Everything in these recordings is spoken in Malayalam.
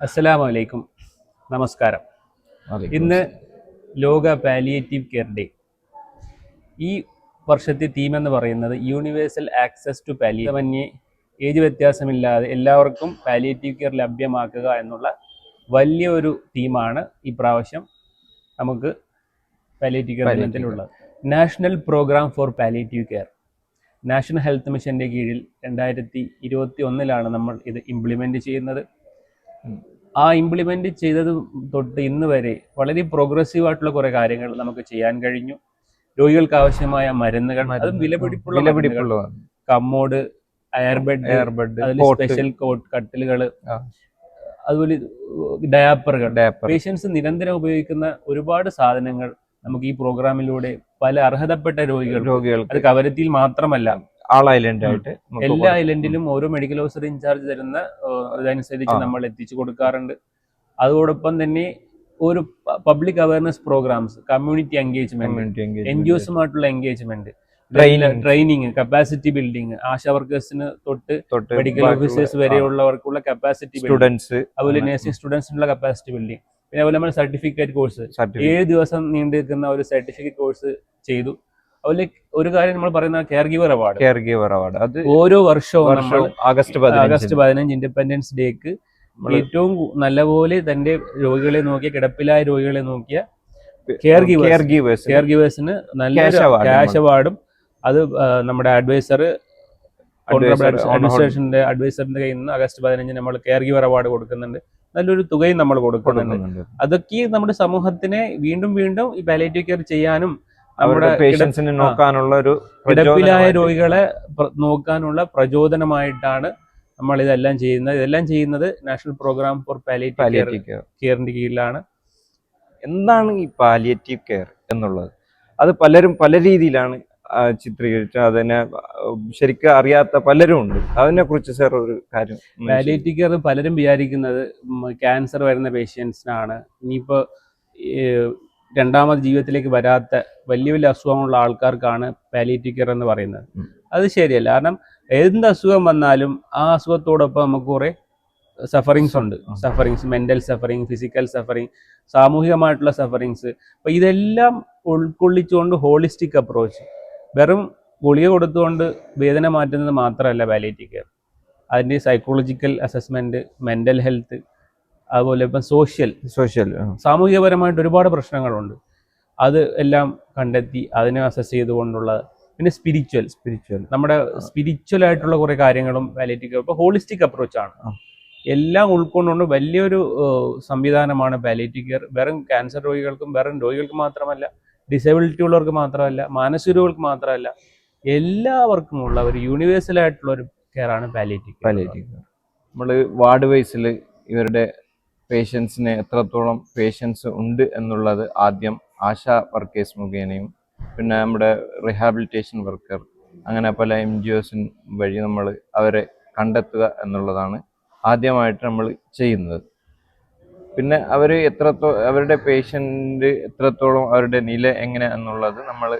അസ്സലാമു അലൈക്കും നമസ്കാരം ഇന്ന് ലോക പാലിയേറ്റീവ് കെയർ ഡേ ഈ വർഷത്തെ തീം എന്ന് പറയുന്നത് യൂണിവേഴ്സൽ ആക്സസ് ടു പാലിയമന്യേ ഏജ് വ്യത്യാസമില്ലാതെ എല്ലാവർക്കും പാലിയേറ്റീവ് കെയർ ലഭ്യമാക്കുക എന്നുള്ള വലിയൊരു തീമാണ് ഈ പ്രാവശ്യം നമുക്ക് palliative care ദിനത്തിലുള്ളത്. National programme for palliative care national health മിഷന്റെ കീഴിൽ രണ്ടായിരത്തി ഇരുപത്തി ഒന്നിലാണ് നമ്മൾ ഇത് ഇംപ്ലിമെന്റ് ചെയ്യുന്നത്. ആ ഇംപ്ലിമെന്റ് ചെയ്തത് തൊട്ട് ഇന്ന് വരെ വളരെ പ്രോഗ്രസീവ് ആയിട്ടുള്ള കുറേ കാര്യങ്ങൾ നമുക്ക് ചെയ്യാൻ കഴിഞ്ഞു. രോഗികൾക്ക് ആവശ്യമായ മരുന്നുകൾ അതും വിലപിടിപ്പുള്ള commode airbed airbed special cot കട്ടിലുകൾ അതുപോലെ ഡയാപ്പറുകൾ. പേഷ്യൻസ് നിരന്തരം ഉപയോഗിക്കുന്ന ഒരുപാട് സാധനങ്ങൾ നമുക്ക് ഈ പ്രോഗ്രാമിലൂടെ പല അർഹതപ്പെട്ട രോഗികൾ അത് രോഗികൾക്ക് കവരത്തിയിൽ മാത്രമല്ല ആൾ ഐലൻഡ് ആയിട്ട് എല്ലാ ഐലൻഡിലും ഓരോ മെഡിക്കൽ ഓഫീസർ ഇൻചാർജ് തരുന്ന അതനുസരിച്ച് നമ്മൾ എത്തിച്ചു കൊടുക്കാറുണ്ട്. അതോടൊപ്പം തന്നെ ഒരു public awareness programmes community engagement. N G ഒസുമായിട്ടുള്ള engagement training capacity building ASHA വർക്കേഴ്സിന് തൊട്ട് മെഡിക്കൽ ഓഫീസേഴ്സ് വരെയുള്ളവർക്കുള്ള കപ്പാസിറ്റി സ്റ്റുഡൻസ് അതുപോലെ നഴ്സിംഗ് സ്റ്റുഡൻസിനുള്ള കപ്പാസിറ്റി ബിൽഡിംഗ് പിന്നെ അതുപോലെ നമ്മൾ സർട്ടിഫിക്കറ്റ് കോഴ്സ് ഏഴ് ദിവസം നീണ്ടു നിൽക്കുന്ന ഒരു സർട്ടിഫിക്കറ്റ് കോഴ്സ് ചെയ്തു. അതുപോലെ ഒരു കാര്യം നമ്മൾ പറയുന്ന care giver award care giver award അത് ഓരോ വർഷവും നമ്മൾ ആഗസ്റ്റ് ആഗസ്റ്റ് പതിനഞ്ച് പതിനഞ്ച് ഇൻഡിപെൻഡൻസ് ഡേക്ക് ഏറ്റവും നല്ലപോലെ തന്റെ രോഗികളെ നോക്കിയ കിടപ്പിലായ രോഗികളെ നോക്കിയ കെയർ ഗിവർ ഗീവേഴ്സ് കെയർ ഗിവേഴ്സിന് നല്ല ക്യാഷ് അവാർഡും അത് നമ്മുടെ അഡ്വൈസർ അഡ്മിനിസ്ട്രേഷന്റെ അഡ്വൈസറിന്റെ കയ്യിൽ നിന്ന് ആഗസ്റ്റ് പതിനഞ്ചിന് നമ്മൾ കെയർ ഗിവർ അവാർഡ് കൊടുക്കുന്നുണ്ട്. നല്ലൊരു തുകയും നമ്മൾ കൊടുക്കുന്നുണ്ട്. അതൊക്കെ നമ്മുടെ സമൂഹത്തിനെ വീണ്ടും വീണ്ടും ഈ പാലേറ്റീവ് കെയർ ചെയ്യാനും നമ്മുടെ പേഷ്യൻസിനെ നോക്കാനുള്ള ഒരു കിടപ്പിലായ രോഗികളെ നോക്കാനുള്ള പ്രചോദനമായിട്ടാണ് നമ്മൾ ഇതെല്ലാം ചെയ്യുന്നത്. ഇതെല്ലാം ചെയ്യുന്നത് national programme for palliative care കെയറിന്റെ കീഴിലാണ്. എന്താണ് ഈ പാലിയേറ്റീവ് കെയർ എന്നുള്ളത്? അത് പലരും പല രീതിയിലാണ് ചിത്രീകരിച്ച അതിനെ ശരിക്കും അറിയാത്ത പലരും ഉണ്ട്. അതിനെ കുറിച്ച് സാർ ഒരു കാര്യം പാലിയേറ്റീവ് കെയർ പലരും വിചാരിക്കുന്നത് ക്യാൻസർ വരുന്ന പേഷ്യൻസിനാണ് ഇനിയിപ്പോൾ രണ്ടാമത് ജീവിതത്തിലേക്ക് വരാത്ത വലിയ വലിയ അസുഖമുള്ള ആൾക്കാർക്കാണ് പാലിയേറ്റീവ് കെയർ എന്ന് പറയുന്നത്. അത് ശരിയല്ല. കാരണം എന്ത് അസുഖം വന്നാലും ആ അസുഖത്തോടൊപ്പം നമുക്ക് കുറേ സഫറിങ്സ് ഉണ്ട്. Sufferings mental suffering physical suffering സാമൂഹികമായിട്ടുള്ള sufferings അപ്പൊ ഇതെല്ലാം ഉൾക്കൊള്ളിച്ചുകൊണ്ട് ഹോളിസ്റ്റിക് അപ്രോച്ച് വെറും ഗുളിക കൊടുത്തുകൊണ്ട് വേദന മാറ്റുന്നത് മാത്രമല്ല പാലിയേറ്റീവ് കെയർ അതിന്റെ സൈക്കോളജിക്കൽ അസസ്മെന്റ് മെന്റൽ ഹെൽത്ത് അതുപോലെ ഇപ്പം സോഷ്യൽ സോഷ്യൽ സാമൂഹികപരമായിട്ട് ഒരുപാട് പ്രശ്നങ്ങളുണ്ട്. അത് എല്ലാം കണ്ടെത്തി അതിനെ അസസ് ചെയ്തുകൊണ്ടുള്ള പിന്നെ സ്പിരിച്വൽ സ്പിരിച്വൽ നമ്മുടെ സ്പിരിച്വൽ ആയിട്ടുള്ള കുറേ കാര്യങ്ങളും പാലിയേറ്റീവ് ഇപ്പോൾ ഹോളിസ്റ്റിക് അപ്രോച്ച് ആണ്. എല്ലാം ഉൾക്കൊണ്ടുകൊണ്ട് വലിയൊരു സംവിധാനമാണ് പാലിയേറ്റീവ് കെയർ വെറും ക്യാൻസർ രോഗികൾക്കും വെറും രോഗികൾക്ക് മാത്രമല്ല ഡിസബിലിറ്റി ഉള്ളവർക്ക് മാത്രമല്ല മാനസിക രോഗികൾക്ക് മാത്രമല്ല എല്ലാവർക്കുമുള്ള ഒരു യൂണിവേഴ്സൽ ആയിട്ടുള്ള ഒരു കെയർ ആണ് പാലിയേറ്റീവ് പാലിയേറ്റീവ് നമ്മൾ വാർഡ് വൈസിൽ ഇവരുടെ പേഷ്യൻസിന് എത്രത്തോളം പേഷ്യൻസ് ഉണ്ട് എന്നുള്ളത് ആദ്യം ആശാ വർക്കേഴ്സ് മുഖേനയും പിന്നെ നമ്മുടെ റിഹാബിലിറ്റേഷൻ വർക്കർ അങ്ങനെ പല എൻ ജി ഒസിൻ വഴി നമ്മൾ അവരെ കണ്ടെത്തുക എന്നുള്ളതാണ് ആദ്യമായിട്ട് നമ്മൾ ചെയ്യുന്നത്. പിന്നെ അവർ എത്രത്തോ അവരുടെ പേഷ്യന്റ് എത്രത്തോളം അവരുടെ നില എങ്ങനെ എന്നുള്ളത് നമ്മൾ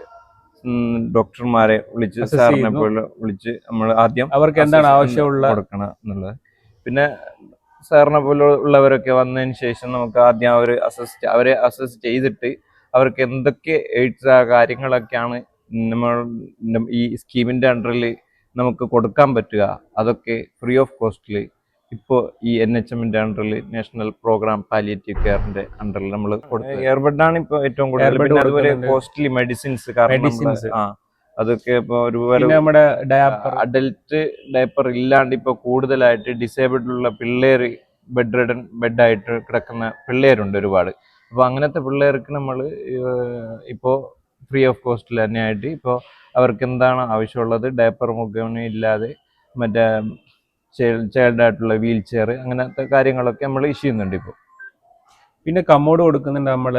ഡോക്ടർമാരെ വിളിച്ച് സാറിനെ പോലെ വിളിച്ച് നമ്മൾ ആദ്യം അവർക്ക് എന്താണ് ആവശ്യമുള്ള കൊടുക്കണം എന്നുള്ളത്. പിന്നെ സാറിനെ പോലെ ഉള്ളവരൊക്കെ വന്നതിന് ശേഷം നമുക്ക് ആദ്യം അവർ അസസ് അവരെ അസസ് ചെയ്തിട്ട് അവർക്ക് എന്തൊക്കെ എയ്ഡ്സ് ആ കാര്യങ്ങളൊക്കെയാണ് നമ്മൾ ഈ സ്കീമിന്റെ അണ്ടറിൽ നമുക്ക് കൊടുക്കാൻ പറ്റുക അതൊക്കെ ഫ്രീ ഓഫ് കോസ്റ്റിൽ ഇപ്പോൾ ഈ എൻ എച്ച് എമ്മിന്റെ അണ്ടറിൽ നാഷണൽ പ്രോഗ്രാം പാലിയേറ്റീവ് കെയറിന്റെ അണ്ടറിൽ നമ്മൾ കൊടുക്കുക എയർബെഡാണ് ഇപ്പോൾ ഏറ്റവും കൂടുതൽ അതുപോലെ. കോസ്റ്റ്ലി മെഡിസിൻസ് കാരണം. ആ അതൊക്കെ ഇപ്പോൾ ഒരുപാട് നമ്മുടെ ഡയാപ്പർ അഡൽട്ട് ഡയപ്പർ ഇല്ലാണ്ട് ഇപ്പൊ കൂടുതലായിട്ട് ഡിസേബിൾഡ് ഉള്ള പിള്ളേർ ബെഡ് റിഡൻ ബെഡായിട്ട് കിടക്കുന്ന പിള്ളേരുണ്ട് ഒരുപാട്. അപ്പൊ അങ്ങനത്തെ പിള്ളേർക്ക് നമ്മൾ ഇപ്പോൾ ഫ്രീ ഓഫ് കോസ്റ്റിൽ തന്നെയായിട്ട് ഇപ്പോൾ അവർക്ക് എന്താണ് ആവശ്യമുള്ളത്? ഡയപ്പർ മുഖേന ഇല്ലാതെ മറ്റേ ചൈൽഡ് ആയിട്ടുള്ള വീൽ ചെയർ അങ്ങനത്തെ കാര്യങ്ങളൊക്കെ നമ്മൾ ഇഷ്യൂ ചെയ്യുന്നുണ്ട് ഇപ്പോൾ പിന്നെ കമ്മോഡ് കൊടുക്കുന്നുണ്ട് നമ്മൾ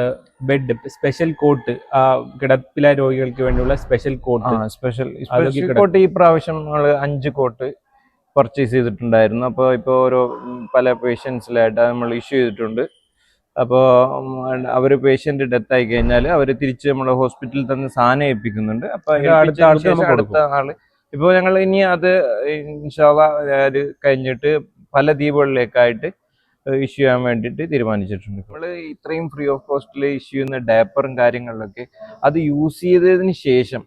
ബെഡ് സ്പെഷ്യൽ കോട്ട് ആ കിടപ്പില രോഗികൾക്ക് വേണ്ടിയുള്ള special coat special special. Coat ഈ പ്രാവശ്യം നമ്മൾ അഞ്ച് കോട്ട് പർച്ചേസ് ചെയ്തിട്ടുണ്ടായിരുന്നു. അപ്പോൾ ഇപ്പോൾ ഓരോ പല പേഷ്യൻസിലായിട്ട് നമ്മൾ ഇഷ്യൂ ചെയ്തിട്ടുണ്ട്. അപ്പോൾ അവർ പേഷ്യന്റ് ഡെത്ത് ആയി കഴിഞ്ഞാൽ അവർ തിരിച്ച് നമ്മുടെ ഹോസ്പിറ്റലിൽ തന്നെ സാധനം ഏൽപ്പിക്കുന്നുണ്ട്. അപ്പോൾ അടുത്ത അടുത്ത ആൾ ഇപ്പോൾ ഞങ്ങൾ ഇനി അത് ഇൻഷാല്ല അത് കഴിഞ്ഞിട്ട് പല ദ്വീപുകളിലേക്കായിട്ട് ഇഷ്യൂ ചെയ്യാൻ വേണ്ടിയിട്ട് തീരുമാനിച്ചിട്ടുണ്ട്. നമ്മൾ ഇത്രയും ഫ്രീ ഓഫ് കോസ്റ്റിൽ ഇഷ്യൂ ചെയ്യുന്ന ഡാപ്പറും കാര്യങ്ങളിലൊക്കെ അത് യൂസ് ചെയ്തതിന് ശേഷം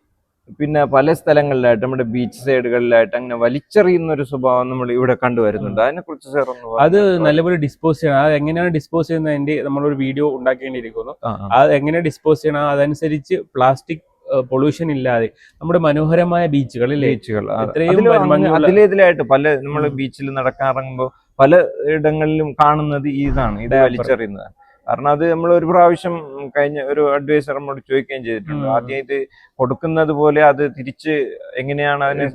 പിന്നെ പല സ്ഥലങ്ങളിലായിട്ട് നമ്മുടെ ബീച്ച് സൈഡുകളിലായിട്ട് അങ്ങനെ വലിച്ചെറിയുന്ന ഒരു സ്വഭാവം നമ്മൾ ഇവിടെ കണ്ടുവരുന്നുണ്ട്. അതിനെ കുറിച്ച് സാർ അത് നല്ലപോലെ ഡിസ്പോസ് ചെയ്യണം. അത് എങ്ങനെയാണ് ഡിസ്പോസ് ചെയ്യുന്നതിന്റെ നമ്മളൊരു വീഡിയോ ഉണ്ടാക്കേണ്ടിയിരിക്കുന്നു. അത് എങ്ങനെ ഡിസ്പോസ് ചെയ്യണം? അതനുസരിച്ച് പ്ലാസ്റ്റിക് പൊള്യൂഷൻ ഇല്ലാതെ നമ്മുടെ മനോഹരമായ ബീച്ചുകൾ അല്ലേ ബീച്ചുകൾ ഇത്രയും അതിലേതിലായിട്ട് പല നമ്മൾ ബീച്ചിൽ നടക്കാറിറങ്ങുമ്പോൾ പല ഇടങ്ങളിലും കാണുന്നത് ഇതാണ് ഇത്. വലിച്ചെറിയുന്നത് കാരണം അത് നമ്മൾ ഒരു പ്രാവശ്യം കഴിഞ്ഞ ഒരു അഡ്വൈസർ നമ്മോട് ചോദിക്കുകയും ചെയ്തിട്ടുണ്ട്. ആദ്യം ഇത് കൊടുക്കുന്നത് പോലെ അത് തിരിച്ച് എങ്ങനെയാണ് അതിനെ.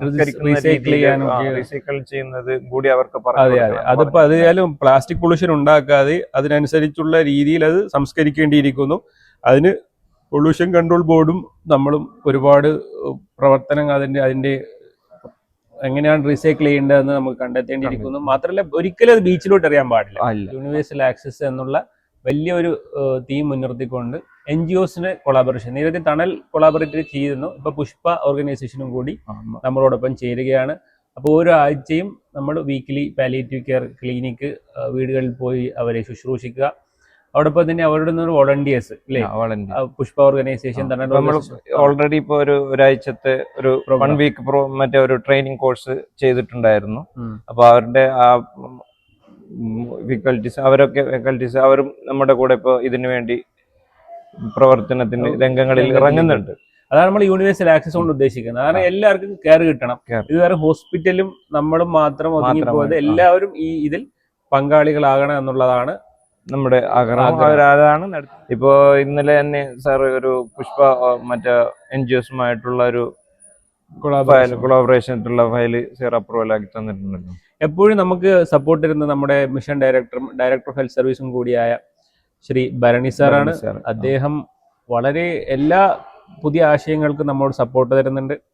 റീസൈക്കിൾ ചെയ്യുന്നത് കൂടി അവർക്ക് അതിപ്പോ അതായാലും പ്ലാസ്റ്റിക് പൊള്യൂഷൻ ഉണ്ടാക്കാതെ അതിനനുസരിച്ചുള്ള രീതിയിൽ അത് സംസ്കരിക്കേണ്ടിയിരിക്കുന്നു അതിന് പൊള്യൂഷൻ കൺട്രോൾ ബോർഡും നമ്മളും ഒരുപാട് പ്രവർത്തനങ്ങൾ അതിന്റെ അതിന്റെ എങ്ങനെയാണ് റീസൈക്കിൾ ചെയ്യേണ്ടതെന്ന് നമുക്ക് കണ്ടെത്തേണ്ടിയിരിക്കുന്നു. മാത്രമല്ല ഒരിക്കലും അത് ബീച്ചിലോട്ട് അറിയാൻ പാടില്ല. യൂണിവേഴ്സൽ ആക്സസ് എന്നുള്ള വലിയൊരു തീം മുൻനിർത്തിക്കൊണ്ട് എൻ ജി ഒസിന് കൊളാബറേഷൻ നിരവധി തണൽ കൊളാബറേറ്റ് ചെയ്യുന്നു ഇപ്പൊ പുഷ്പ ഓർഗനൈസേഷനും കൂടി നമ്മളോടൊപ്പം ചേരുകയാണ്. അപ്പോൾ ഓരോ ആഴ്ചയും നമ്മൾ വീക്കിലി പാലിയേറ്റീവ് കെയർ ക്ലിനിക്ക് വീടുകളിൽ പോയി അവരെ ശുശ്രൂഷിക്കുക. അതോടൊപ്പം തന്നെ അവരുടെ വോളണ്ടിയേഴ്സ് അല്ലേ പുഷ്പ ഓർഗനൈസേഷൻ തന്നെ നമ്മൾ ഓൾറെഡി ഇപ്പൊ ഒരു ഒരാഴ്ചത്തെ ഒരു വൺ വീക്ക് പ്രോ മറ്റേ ഒരു ട്രെയിനിങ് കോഴ്സ് ചെയ്തിട്ടുണ്ടായിരുന്നു. അപ്പോൾ അപ്പൊ അവരുടെ ആ ഫിക്കൽറ്റീസ് അവരൊക്കെ ഫിക്കൽറ്റീസ് അവരും നമ്മുടെ കൂടെ ഇപ്പോൾ ഇതിനു വേണ്ടി പ്രവർത്തനത്തിന് രംഗങ്ങളിൽ ഇറങ്ങുന്നുണ്ട്. അതാണ് നമ്മൾ യൂണിവേഴ്സൽ ആക്സസ് കൊണ്ട് ഉദ്ദേശിക്കുന്നത്. കാരണം എല്ലാവർക്കും കെയർ കിട്ടണം. ഇത് ഇതുവരെ ഹോസ്പിറ്റലും നമ്മളും മാത്രം ഒതുങ്ങി പോയത് എല്ലാവരും ഈ ഇതിൽ പങ്കാളികളാകണം എന്നുള്ളതാണ് നമ്മുടെ ആഗ്രഹം. നട- ഇപ്പോ ഇന്നലെ തന്നെ സാർ ഒരു പുഷ്പ മറ്റേ എൻ ജി ഒസുമായിട്ടുള്ള ഒരു ഫയൽ കൊളാബറേഷനുള്ള ഫയൽ സാർ അപ്രൂവൽ ആക്കി തന്നിട്ടുണ്ടല്ലോ. എപ്പോഴും നമുക്ക് സപ്പോർട്ട് തരുന്ന നമ്മുടെ മിഷൻ ഡയറക്ടറും ഡയറക്ടർ ഓഫ് ഹെൽത്ത് സർവീസും കൂടിയായ ശ്രീ ഭരണി സാറാണ്. അദ്ദേഹം വളരെ എല്ലാ പുതിയ ആശയങ്ങൾക്കും നമ്മോട് സപ്പോർട്ട് തരുന്നുണ്ട്.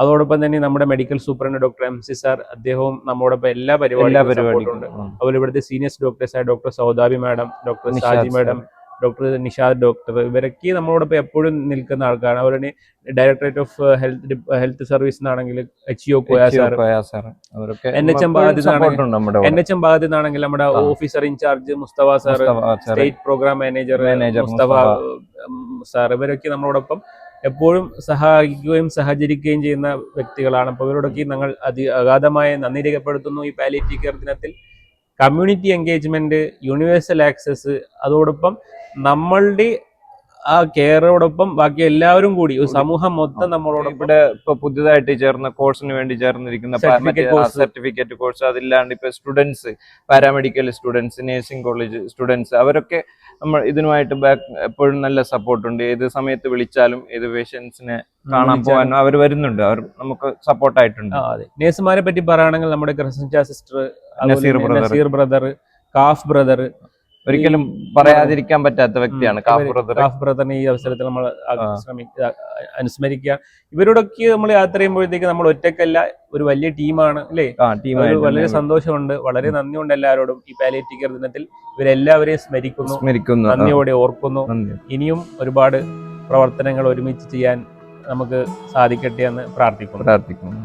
അതോടൊപ്പം തന്നെ നമ്മുടെ medical superintendent doctor M C sir അദ്ദേഹവും നമ്മോടൊപ്പം എല്ലാ പരിപാടികളും ഉണ്ട്. അതുപോലെ ഇവിടുത്തെ senior ഡോക്ടേഴ്സായ doctor Saudabi madam doctor Shaji madam doctor Nishad doctor ഇവരൊക്കെ നമ്മളോടൊപ്പം എപ്പോഴും നിൽക്കുന്ന ആൾക്കാരാണ്. അവരുടെ directorate of health health service എന്നാണെങ്കിൽ എച്ച് ഒ കോയ സാർ ഭാഗത്ത് എൻ എച്ച് എം ഭാഗത്ത് നിന്നാണെങ്കിൽ നമ്മുടെ. Officer in charge Mustafa sir state programme manager Mustafa sir ഇവരൊക്കെ നമ്മളോടൊപ്പം എപ്പോഴും സഹായിക്കുകയും സഹചരിക്കുകയും ചെയ്യുന്ന വ്യക്തികളാണ്. അപ്പോൾ ഇവരോടൊക്കെ ഞങ്ങൾ അതി അഗാധമായ നന്ദി രേഖപ്പെടുത്തുന്നു ഈ പാലിയേറ്റീവ് കെയർ ദിനത്തിൽ. കമ്മ്യൂണിറ്റി എൻഗേജ്മെന്റ് യൂണിവേഴ്സൽ ആക്സസ് അതോടൊപ്പം നമ്മളുടെ ആ കെയറോടൊപ്പം ബാക്കി എല്ലാവരും കൂടി ഒരു സമൂഹം മൊത്തം നമ്മളോടൊപ്പം. ഇവിടെ ഇപ്പൊ പുതിയതായിട്ട് ചേർന്ന കോഴ്സിന് വേണ്ടി ചേർന്നിരിക്കുന്ന. സർട്ടിഫിക്കറ്റ് കോഴ്സ് അതില്ലാണ്ട് ഇപ്പൊ students paramedical students nursing college students അവരൊക്കെ നമ്മൾ ഇതിനുമായിട്ട് ബാക്ക് എപ്പോഴും നല്ല സപ്പോർട്ടുണ്ട് ഏത് സമയത്ത് വിളിച്ചാലും ഏത് പേഷ്യൻസിനെ കാണാൻ പോകാനും അവർ വരുന്നുണ്ട്. അവർ നമുക്ക് സപ്പോർട്ട് ആയിട്ടുണ്ട്. നേഴ്സുമാരെ പറ്റി പറയുകയാണെങ്കിൽ നമ്മുടെ സിസ്റ്റർ നസീർ ബ്രദർ കാഫ് ബ്രദർ ഒരിക്കലും പറയാതിരിക്കാൻ പറ്റാത്ത വ്യക്തിയാണ് കാഫ് ബ്രദർ. കാഫ് ബ്രദറിനെ ഈ അവസരത്തിൽ നമ്മൾ അനുസ്മരിക്കുക. ഇവരോടൊക്കെ നമ്മൾ യാത്ര ചെയ്യുമ്പോഴത്തേക്ക് നമ്മൾ ഒറ്റക്കല്ല ഒരു വലിയ ടീമാണ് അല്ലേ? വളരെ സന്തോഷമുണ്ട്. വളരെ നന്ദിയുണ്ട് എല്ലാവരോടും ഈ പാലിയേറ്റീവ് കെയർ ദിനത്തിൽ. ഇവരെല്ലാവരെയും സ്മരിക്കുന്നു സ്മരിക്കുന്നു നന്ദിയോടെ ഓർക്കുന്നു. ഇനിയും ഒരുപാട് പ്രവർത്തനങ്ങൾ ഒരുമിച്ച് ചെയ്യാൻ നമുക്ക് സാധിക്കട്ടെ എന്ന് പ്രാർത്ഥിക്കുന്നു. പ്രാർത്ഥിക്കുന്നു.